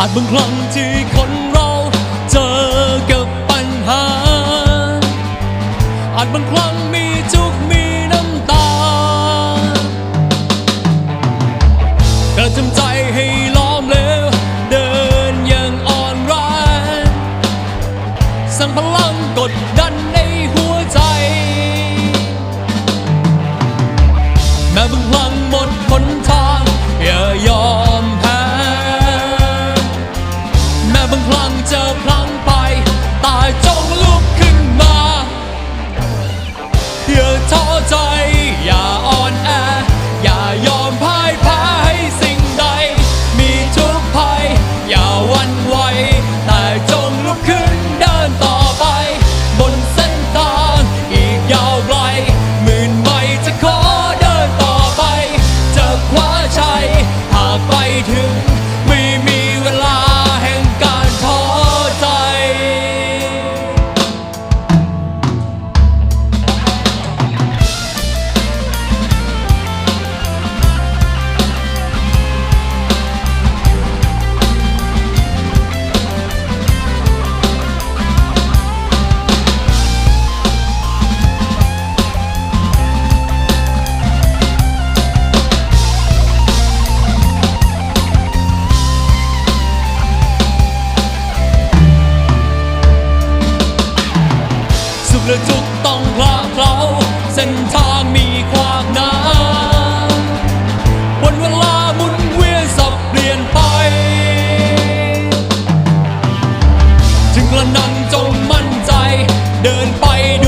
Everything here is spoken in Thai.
อาจบางครั้งที่คนเราเจอกับปัญหา อาจบางครั้งมีทุกข์มีน้ำตาแต่จำใจให้ล้อมเร็วเดินอย่างอ่อนแรงสั่งพลังกดดัน รือจุดต้องคลาเคล้าเส้นทางมีความหนาวันเวลาหมุนเวียนสับเปลี่ยนไป ถึงกระนั้นจงมั่นใจ เดินไปด้วย